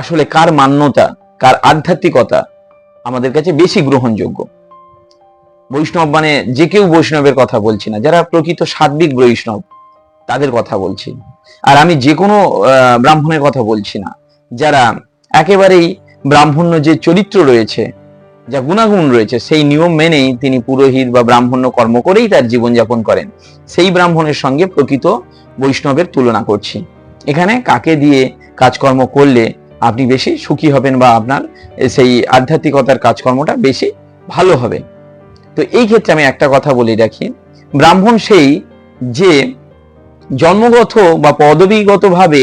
আসলে কার মান্যতা, কার আধ্যাত্মিকতা আমাদের কাছে বেশি গ্রহণযোগ্য? বৈষ্ণব মানে যে কেউ বৈষ্ণবের কথা বলছি না, যারা প্রকৃত সাত্বিক বৈষ্ণব তাদের কথা বলছি। আর আমি যে কোনো ব্রাহ্মণের কথা বলছি না। যারা একেবারেই ব্রাহ্মণ্য যে চরিত্র রয়েছে, যা গুণাগুণ রয়েছে, সেই নিয়ম মেনেই তিনি পুরোহিত বা ব্রাহ্মণ্য কর্ম করেই তার জীবনযাপন করেন। সেই ব্রাহ্মণের সঙ্গে প্রকৃত বৈষ্ণবের তুলনা করছি। এখানে কাকে দিয়ে কাজকর্ম করলে আপনি বেশি সুখী হবেন বা আপনার সেই আধ্যাত্মিকতার কাজকর্মটা বেশি ভালো হবে। তো এই ক্ষেত্রে আমি একটা কথা বলে রাখি, ব্রাহ্মণ সেই যে জন্মগত বা পদবীগতভাবে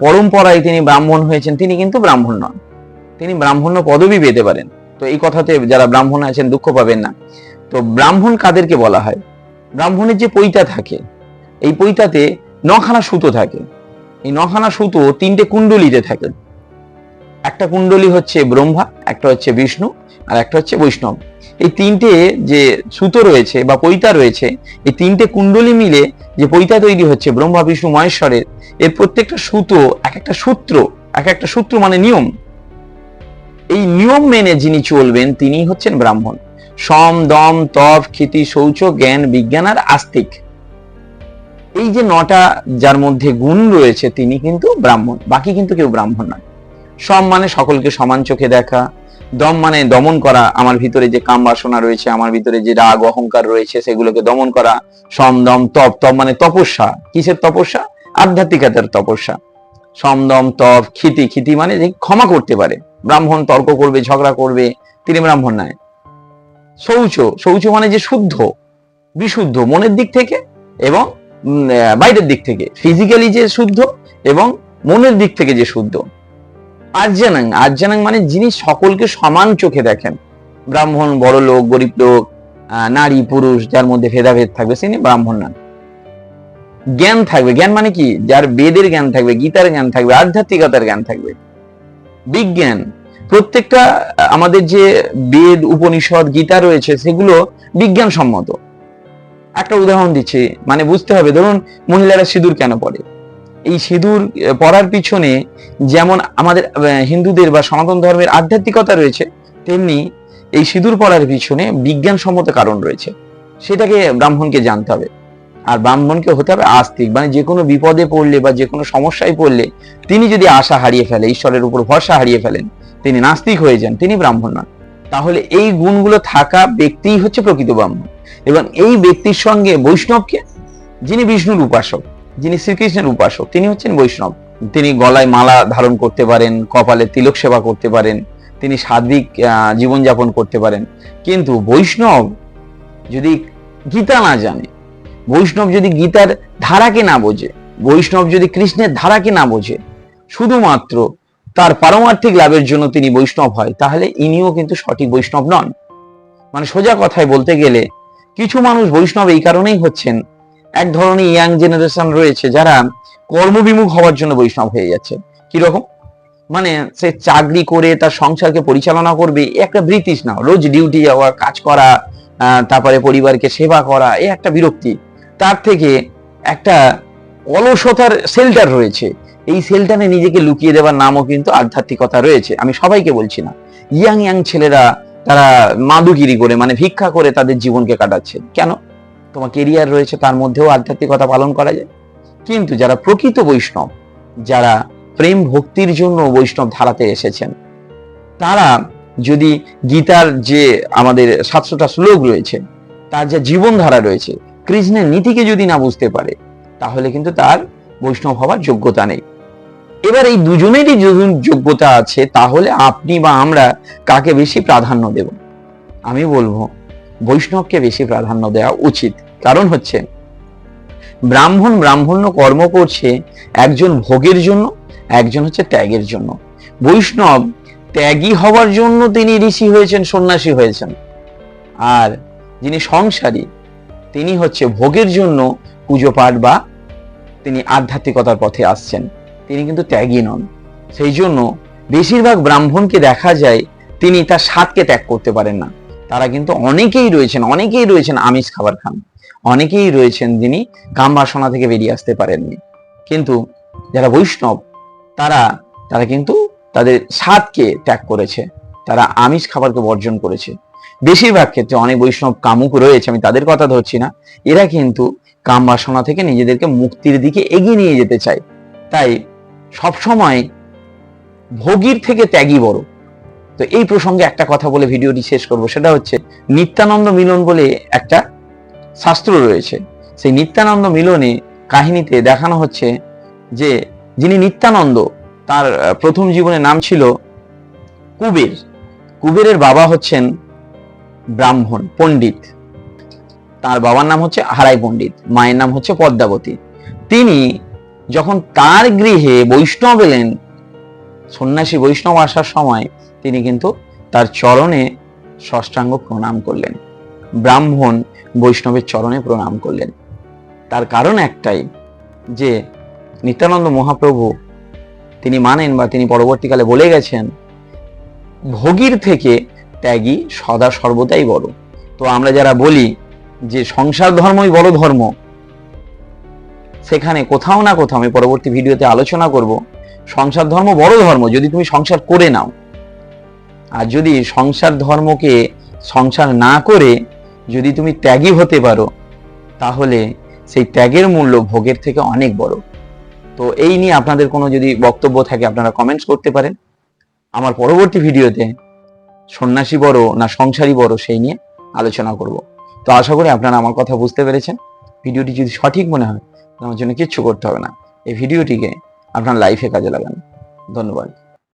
পরম্পরায় তিনি ব্রাহ্মণ হয়েছেন, তিনি কিন্তু ব্রাহ্মণ নন। তিনি ব্রাহ্মণ্য পদবী পেতে পারেন। তো এই কথাতে যারা ব্রাহ্মণ আছেন, দুঃখ পাবেন না। তো ব্রাহ্মণ কাদেরকে বলা হয়? ব্রাহ্মণের যে পৈতা থাকে, এই পৈতাতে নখানা সুতো থাকে। এই নখানা সুতো তিনটে কুণ্ডলিতে থাকে। একটা কুণ্ডলী হচ্ছে ব্রহ্মা, একটা হচ্ছে বিষ্ণু, আর একটা হচ্ছে বৈষ্ণব। এই তিনটে যে সুতো রয়েছে বা পৈতা রয়েছে, এই তিনটে কুণ্ডলী মিলে যে পৈতা তৈরি হচ্ছে ব্রহ্মা, বিষ্ণু, মহেশ্বরের, এর প্রত্যেকটা সুতো এক একটা সূত্র, এক একটা সূত্র মানে নিয়ম। এই নিয়ম মেনে যিনি চলবেন তিনি হচ্ছেন ব্রাহ্মণ। সম, দম, তপ, ক্ষিতি, শৌচ, জ্ঞান, বিজ্ঞান আর আস্তিক। এই যে নটা যার মধ্যে গুণ রয়েছে, তিনি কিন্তু ব্রাহ্মণ। বাকি কিন্তু কেউ ব্রাহ্মণ নয়। সম মানে সকলকে সমান চোখে দেখা। দম মানে দমন করা। আমার ভিতরে যে কাম বাসনা রয়েছে, আমার ভিতরে যে রাগ, অহংকার রয়েছে, সেগুলোকে দমন করা। সম, দম, তপ। তপ মানে তপস্যা। কিসের তপস্যা? আধ্যাত্মিকতার তপস্যা। সমদম তপ, ক্ষিতি। ক্ষিতি মানে যে ক্ষমা করতে পারে। ব্রাহ্মণ তর্ক করবে, ঝগড়া করবে, তিনি ব্রাহ্মণ নয়। শৌচ। শৌচ মানে যে শুদ্ধ, বিশুদ্ধ, মনের দিক থেকে এবং বাইরের দিক থেকে ফিজিক্যালি যে শুদ্ধ এবং মনের দিক থেকে যে শুদ্ধ। আর্জানাং আর্জানাং মানে যিনি সকলকে সমান চোখে দেখেন। ব্রাহ্মণ, বড় লোক, গরিব লোক নারী, পুরুষ, যার মধ্যে ভেদাভেদ থাকবে, তিনি ব্রাহ্মণ নন জ্ঞান থাকবে, জ্ঞান মানে কি? যার বেদের জ্ঞান থাকবে, গীতার জ্ঞান থাকবে, আধ্যাত্মিকতার জ্ঞান থাকবে। বিজ্ঞান, প্রত্যেকটা আমাদের যে বেদ, উপনিষদ, গীতা রয়েছে, সেগুলো বিজ্ঞানসম্মত। একটা উদাহরণ দিচ্ছি। মানে বুঝতে হবে, ধরুন মহিলারা সিঁদুর কেন পরে? এই সিঁদুর পরার পিছনে যেমন আমাদের হিন্দুদের বা সনাতন ধর্মের আধ্যাত্মিকতা রয়েছে, তেমনি এই সিঁদুর পরার পিছনে বিজ্ঞানসম্মত কারণ রয়েছে। সেটাকে ব্রাহ্মণকে জানতে হবে। আর ব্রাহ্মণকে হতে হবে আস্তিক। মানে যে কোনো বিপদে পড়লে বা যে কোনো সমস্যায় পড়লে তিনি যদি আশা হারিয়ে ফেলে, ঈশ্বরের উপর ভরসা হারিয়ে ফেলেন, তিনি নাস্তিক হয়ে যান, তিনি ব্রাহ্মণ নন। তাহলে এই গুণগুলো থাকা ব্যক্তিই হচ্ছে প্রকৃত ব্রাহ্মণ। এবং এই ব্যক্তির সঙ্গে বৈষ্ণবকে যিনি বিষ্ণুর উপাসক যিনি শ্রীকৃষ্ণের উপাসক তিনি হচ্ছেন বৈষ্ণব। তিনি গলায় মালা ধারণ করতে পারেন কপালে তিলক সেবা করতে পারেন তিনি সাত্বিক আহ, জীবনযাপন করতে পারেন। কিন্তু বৈষ্ণব যদি গীতা না জানে বৈষ্ণব যদি গীতার ধারাকে না বোঝে বৈষ্ণব যদি কৃষ্ণের ধারাকে না বোঝে শুধুমাত্র তার পারমার্থিক লাভের জন্য তিনি বৈষ্ণব হয়, তাহলে ইনিও কিন্তু সঠিক বৈষ্ণব নন। মানে সোজা কথায় বলতে গেলে, কিছু মানুষ বৈষ্ণব এই কারণেই হচ্ছেন, এক ধরনের ইয়াং জেনারেশন রয়েছে যারা কর্মবিমুখ হওয়ার জন্য বৈষ্ণব হয়ে যাচ্ছে। কীরকম মানে সে চাকরি করে, তার সংসারকে পরিচালনা করবে একটা ব্রিটিশ না, রোজ ডিউটি যাওয়া, কাজ করা তারপরে পরিবারকে সেবা করা, এ একটা বিরক্তি। তার থেকে একটা অলসতার শেল্টার রয়েছে। এই শেল্টারে নিজেকে লুকিয়ে দেওয়ার নামও কিন্তু আধ্যাত্মিকতা রয়েছে। আমি সবাইকে বলছি না। ইয়াং ইয়াং ছেলেরা, তারা মাদুগিরি করে মানে ভিক্ষা করে তাদের জীবনকে কাটাচ্ছে কেন? তোমার কেরিয়ার রয়েছে, তার মধ্যেও আধ্যাত্মিকতা পালন করা যায়। কিন্তু যারা প্রকৃত বৈষ্ণব, যারা প্রেম ভক্তির জন্য বৈষ্ণব ধারাতে এসেছেন, তারা যদি গীতার যে আমাদের সাতশোটা শ্লোক রয়েছে, তার যে জীবনধারা রয়েছে, কৃষ্ণের নীতিকে যদি না বুঝতে পারে, তাহলে কিন্তু তার বৈষ্ণব হওয়ার যোগ্যতা নেই। এবার এই দুজনেরই যদি যোগ্যতা আছে, তাহলে আপনি বা আমরা কাকে বেশি প্রাধান্য দেব? আমি বলব, বৈষ্ণবকে বেশি প্রাধান্য দেওয়া উচিত। কারণ হচ্ছে, ব্রাহ্মণ ব্রাহ্মণ্য কর্ম করছে একজন ভোগের জন্য, একজন হচ্ছে ত্যাগের জন্য। বৈষ্ণব ত্যাগী হওয়ার জন্য তিনি ঋষি হয়েছেন, সন্ন্যাসী হয়েছেন। আর যিনি সংসারী, তিনি হচ্ছে ভোগের জন্য পুজো পাঠ বা তিনি আধ্যাত্মিকতার পথে আসছেন। তিনি কিন্তু ত্যাগী নন। সেই জন্য বেশিরভাগ ব্রাহ্মণকে দেখা যায় তিনি তার স্বাদকে ত্যাগ করতে পারেন না। তারা কিন্তু অনেকেই রয়েছেন অনেকেই রয়েছেন আমিষ খাবার খান। অনেকেই রয়েছেন যিনি কাম বাসনা থেকে বেরিয়ে আসতে পারেননি। কিন্তু যারা বৈষ্ণব, তারা তারা কিন্তু তাদের স্বাদকে ত্যাগ করেছে। তারা আমিষ খাবারকে বর্জন করেছে। বেশিরভাগ ক্ষেত্রে অনেক বৈষ্ণব কামুক রয়েছে, আমি তাদের কথা ধরছি না। এরা কিন্তু কাম বাসনা থেকে নিজেদেরকে মুক্তির দিকে এগিয়ে নিয়ে যেতে চায়। তাই সবসময় ভোগীর থেকে ত্যাগী বড়। তো এই প্রসঙ্গে একটা কথা বলে ভিডিওটি শেষ করব, সেটা হচ্ছে নিত্যানন্দ মিলন বলে একটা শাস্ত্র রয়েছে। সেই নিত্যানন্দ মিলনে কাহিনীতে দেখানো হচ্ছে যে যিনি নিত্যানন্দ, তার প্রথম জীবনে নাম ছিল কুবের। কুবেরের বাবা হচ্ছেন ব্রাহ্মণ, পণ্ডিত। তার বাবার নাম হচ্ছে হারাই পণ্ডিত, মায়ের নাম হচ্ছে পদ্মাবতী। তিনি যখন তার গৃহে বৈষ্ণব এলেন, সন্ন্যাসী বৈষ্ণব আসার সময় তিনি কিন্তু তার চরণে ষষ্ঠাঙ্গ প্রণাম করলেন। ব্রাহ্মণ বৈষ্ণবের চরণে প্রণাম করলেন। তার কারণ একটাই যে নিত্যানন্দ মহাপ্রভু তিনি মানেন বা তিনি পরবর্তীকালে বলে গেছেন, ভোগীর থেকে ত্যাগী সদা সর্বদাই বড়। তো আমরা যারা বলি যে সংসার ধর্মই বড় ধর্ম সেখানে কোথাও না কোথাও আমি পরবর্তী ভিডিওতে আলোচনা করব। সংসার ধর্ম বড় ধর্ম, যদি তুমি সংসার করে নাও। আর যদি সংসার ধর্মকে সংসার না করে যদি তুমি ত্যাগী হতে পারো, তাহলে সেই ত্যাগের মূল্য ভোগের থেকে অনেক বড়। তো এই নিয়ে আপনাদের কোনো যদি বক্তব্য থাকে, আপনারা কমেন্টস করতে পারেন। আমার পরবর্তী ভিডিওতে সন্ন্যাসী বড় না সংসারী বড়, সেই নিয়ে আলোচনা করব। তো আশা করি আপনারা আমার কথা বুঝতে পেরেছেন। ভিডিওটি যদি সঠিক মনে হয় আমার জন্য কিচ্ছু করতে হবে না। এই ভিডিওটিকে আপনার লাইফে কাজে লাগান। ধন্যবাদ।